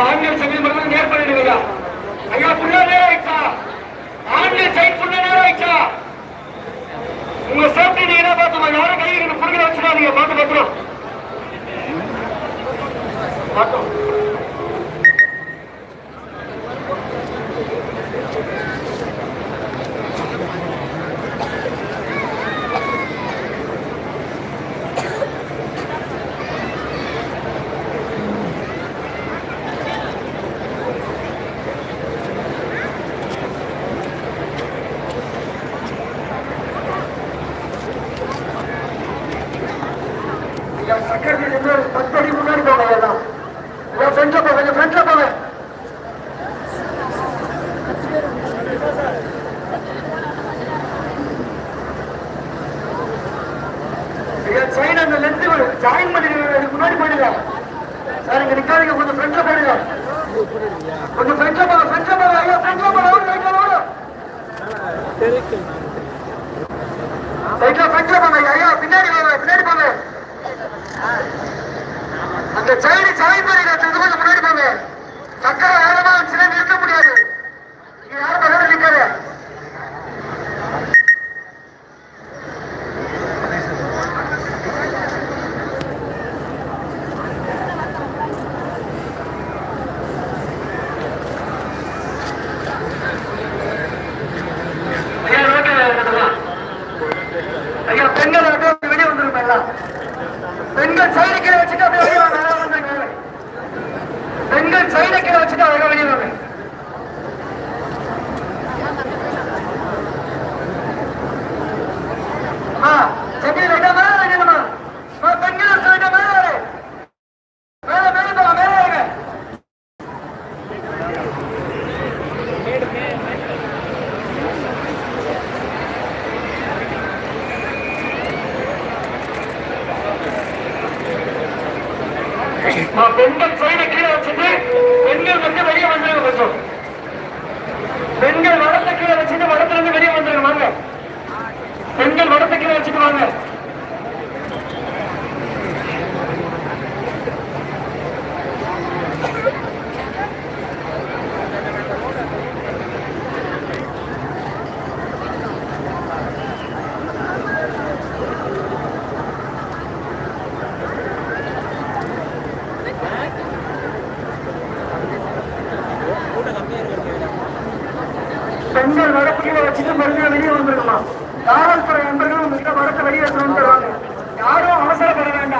ஆண்கள் சைக்கிள் மட்டும் நேர் பண்ணிடுங்க ஐயா. புள்ள நேரம் ஆயிடுச்சா? ஆண்கள் சைட் புள்ள நேரம் ஆயிடுச்சா? உங்க சேஃப்டி நீங்க என்ன பார்த்துமா யாரும் கை இருக்கு புடுங்க பார்த்து பார்த்தோம் இருந்து ஒரு பத்து அடி முன்னாடி போங்க எல்லாம் ஐயா ஃப்ரெண்ட்ல போங்க கொஞ்சம் ஃப்ரெண்ட்ல போங்க. செயின் அந்த லென்த் ஜாயின் பண்ணிடுங்க. இதுக்கு முன்னாடி போயிடுங்க. சார் இங்க நிக்காதீங்க. கொஞ்சம் ஃப்ரெண்ட்ல போயிடுங்க. கொஞ்சம் ஃப்ரெண்ட்ல போங்க ஃப்ரெண்ட்ல போங்க ஐயா ஃப்ரெண்ட்ல போங்க ஃப்ரெண்ட்ல ஐயா ஐயா பின்னாடி போங்க பின்னாடி போங்க அந்த சைடு சாய் பண்ணிடுங்க கொஞ்சம் முன்னாடி போங்க. சக்கரை ஆழமா வச்சுனா நிறுத்த முடியாது. நீங்க யாரும் பகவான் நிக்காத. ஐயா பெண்கள் அப்படியே வெளியே வந்துருங்க எல்லாம் பெண்கள் சைடு கீழே வச்சுட்டு அப்படியே வெளியே வாங்க அழகா வந்துருங்க பெண்கள் சைடு கீழே வச்சுட்டு அழகா வெளியே வாங்க ஆ செடி ரைட்டா மேல வைக்கணுமா ஆ, பெண்கள் சைடு மேல வாரு. மேல மேல போங்க மேல வாங்க ஆ, பெண்கள் சைடு கீழே வச்சுட்டு பெண்கள் வந்து வெளியே வந்தாங்க கொஞ்சம் பெண்கள் வடத்தை கீழே வச்சுட்டு வடத்துல இருந்து வெளியே வந்துருங்க வாங்க பெண்கள் வடத்தை கீழே வச்சுட்டு வாங்க பெண்கள் வடக்கு வச்சுட்டு மறுபடியும் வெளியே வந்துருங்கம்மா காவல்துறை நண்பர்கள் உங்ககிட்ட மரத்தை வெளியே எடுத்து யாரும் அவசரப்பட வேண்டாம்.